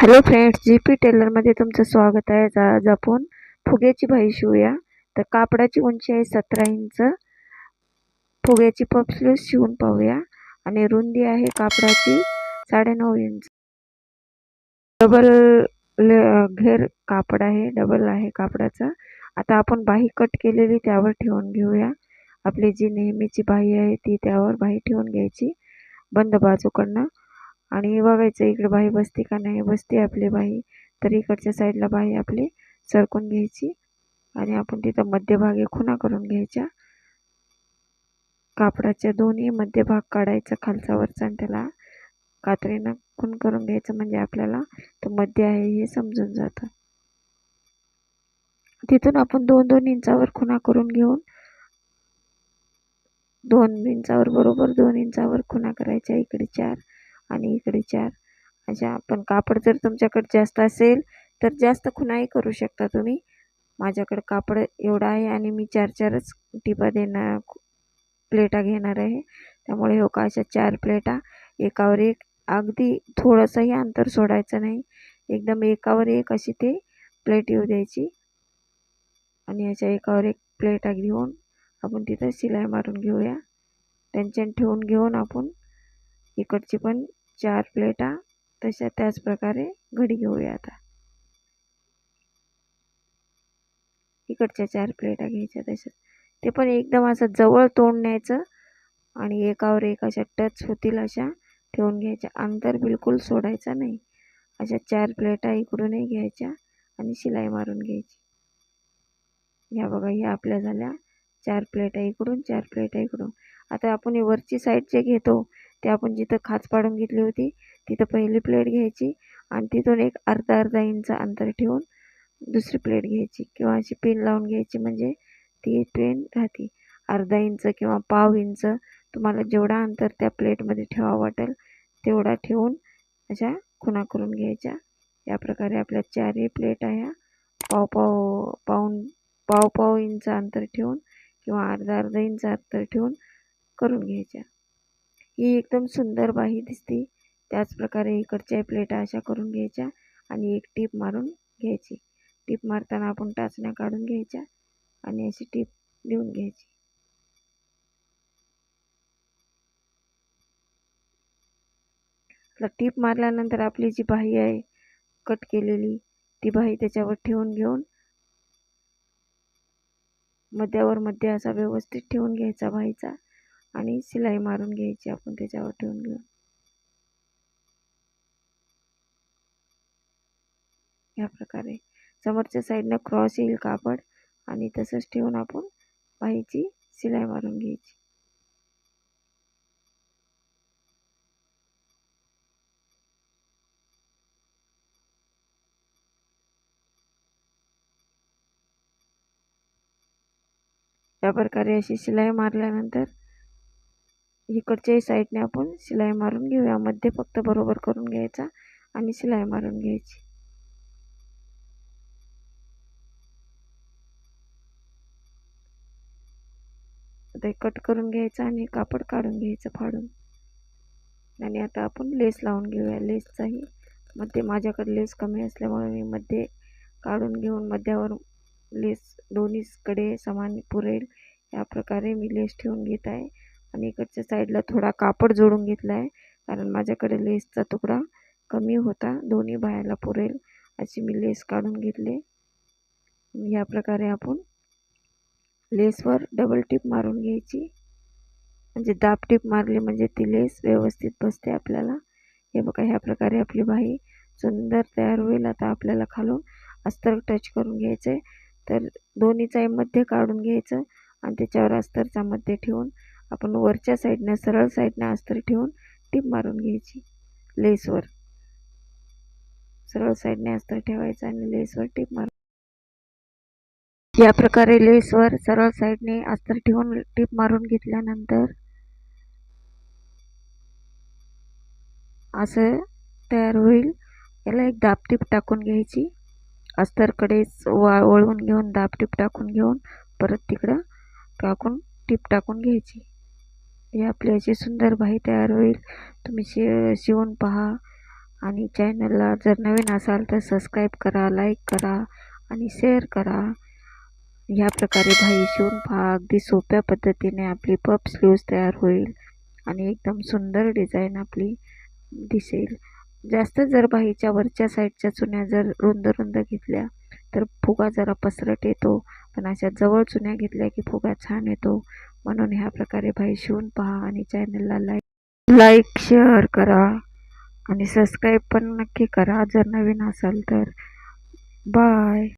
Hello friends G P टेलरमध्ये तुमचं स्वागत आहे. जा आज आपण फुग्याची भाई शिवूया तर कापडाची उंची आहे सतरा इंच. फुग्याची पफ शिवून पाहूया. आणि रुंदी आहे कापडाची साडेनऊ इंच. डबल घेर कापड आहे. डबल आहे कापडाचा. आता आपण बाही कट केलेली त्यावर ठेवून घेऊया. आपली जी नेहमीची बाही आहे ती त्यावर बाही ठेवून घ्यायची. बंद बाजूकडनं. आणि बघायचं इकडे बाही बसते का नाही? बसते आपली बाही तर इकडच्या साईडला बाही आपली सरकून घ्यायची आणि आपण तिथं मध्यभागी खुणा करून घ्यायच्या. कापडाच्या दोन्ही मध्यभाग काढायचा खालचा वरचा आणि त्याला कात्रीनं खून करून घ्यायचं म्हणजे आपल्याला तो मध्य आहे हे समजून जातं. तिथून आपण दोन दोन इंचावर खुणा करून घेऊन दोन इंचावर बरोबर दोन इंचावर खुणा करायच्या. इकडे चार आणि इकडे चार. अच्छा पण कापड जर तुमच्याकडे जास्त असेल तर जास्त खुणाही करू शकता तुम्ही. माझ्याकडे कापड एवढं आहे आणि मी चार चारच टिपा देणार प्लेटा घेणार आहे. त्यामुळे हो का अशा चार प्लेटा. एकावर एक अगदी थोडंसंही अंतर सोडायचं नाही. एकदम एकावर एक अशी ते प्लेट येऊ द्यायची. आणि याच्या एकावर एक प्लेटा घेऊन आपण तिथं शिलाई मारून घेऊया. टेन्शन ठेवून घेऊन आपण इकडची पण चार प्लेटा तशा त्याच प्रकारे घडी घेऊया आता. इकडच्या चार प्लेटा घ्यायच्या तशाच. ते पण एकदम असं जवळ तोंड न्यायचं आणि एकावर एक अशा टच होतील अशा ठेवून घ्यायच्या. अंतर बिलकुल सोडायचं नाही. अशा चार प्लेटा इकडूनही घ्यायच्या आणि शिलाई मारून घ्यायची. ह्या बघा ह्या आपल्या झाल्या. चार प्लेटा इकडून चार प्लेटा इकडून. आता आपण वरची साईड जे घेतो ते आपण जिथं खाच पाडून घेतली होती तिथं पहिली प्लेट घ्यायची आणि तिथून एक अर्धा अर्धा इंच अंतर ठेवून दुसरी प्लेट घ्यायची किंवा अशी पेन लावून घ्यायची म्हणजे ती पेन राहते. अर्धा इंच किंवा पाव इंच तुम्हाला जेवढा अंतर त्या प्लेटमध्ये ठेवा वाटेल तेवढा ठेवून अशा खुणा करून घ्यायच्या. या प्रकारे आपल्या चारही प्लेट आहे. पाव पाव पाऊन पाव पाव इंच अंतर ठेवून किंवा अर्धा अर्धा इंच अंतर ठेवून करून घ्यायच्या. ही एकदम सुंदर बाही दिसते. त्याचप्रकारे इकडच्या प्लेटा अशा करून घ्यायच्या आणि एक टीप मारून घ्यायची. टीप मारताना आपण टाचण्या काढून घ्यायच्या आणि अशी टीप देऊन घ्यायची. टीप मारल्यानंतर आपली जी बाही आहे कट केलेली ती बाही त्याच्यावर ठेवून घेऊन मध्यावर मध्य असा व्यवस्थित ठेवून घ्यायचा बाईचा. आणि शिलाई मारून घ्यायची. आपण त्याच्यावर ठेवून घेऊ. या प्रकारे. समोरच्या साईडनं क्रॉस येईल कापड आणि तसंच ठेवून आपण पाहिजे शिलाई मारून घ्यायची. या प्रकारे अशी शिलाई मारल्यानंतर इकडच्याही साईडने आपण शिलाई मारून घेऊया. मध्ये फक्त बरोबर करून घ्यायचा आणि शिलाई मारून घ्यायची. ते कट करून घ्यायचं आणि कापड काढून घ्यायचं फाडून. आणि आता आपण लेस लावून घेऊया. लेसचाही मध्ये माझ्याकडे लेस कमी असल्यामुळे मी मध्ये काढून घेऊन मध्यावर लेस दोन्हीकडे समान पुरेल. या प्रकारे मी लेस ठेवून घेत आहे. आणि इकडच्या साईडला थोडा कापड जोडून घेतला आहे कारण माझ्याकडे लेसचा तुकडा कमी होता. दोन्ही बायाला पुरेल अशी मी लेस काढून घेतले. या प्रकारे आपण लेसवर डबल टिप मारून घ्यायची. म्हणजे दाब टिप मारली म्हणजे ती लेस व्यवस्थित बसते आपल्याला. हे बघा ह्या प्रकारे आपली बाही सुंदर तयार होईल. आता आपल्याला खालून अस्तर टच करून घ्यायचं आहे तर दोन्हीचाही मध्य काढून घ्यायचं आणि त्याच्यावर अस्तरचा मध्य ठेवून आपण वरच्या साईडनं सरळ साईडनं अस्तर ठेवून टीप मारून घ्यायची. लेसवर. सरळ साईडने अस्तर ठेवायचं आणि लेसवर टीप मारून. या प्रकारे लेसवर सरळ साईडने अस्तर ठेवून टीप मारून घेतल्यानंतर असं तयार होईल. याला एक दाबटीप टाकून घ्यायची. अस्तरकडेच वा वळवून घेऊन दाबटीप टाकून घेऊन परत तिकडं टाकून टीप टाकून घ्यायची. ही आपली अशी सुंदर बाही तयार होईल तुम्ही शि शिवून पहा. आणि चॅनलला जर नवीन असाल तर सबस्क्राईब करा लाईक करा आणि शेअर करा. ह्या प्रकारे भाई शिवून पहा. अगदी सोप्या पद्धतीने आपली पप स्लीव्ज तयार होईल आणि एकदम सुंदर डिझाईन आपली दिसेल. जास्त जर बाहीच्या वरच्या साईडच्या चुन्या जर रुंद रुंद घेतल्या तर फुगा जरा पसरट येतो. पण अशा जवळ चुन्या घेतल्या की फुगा छान येतो. म्हणून ह्या प्रकारे भाई शिवून पहा आणि चॅनलला लाईक लाईक शेअर करा. आणि सबस्क्राईब पण नक्की करा जर नवीन असाल तर. बाय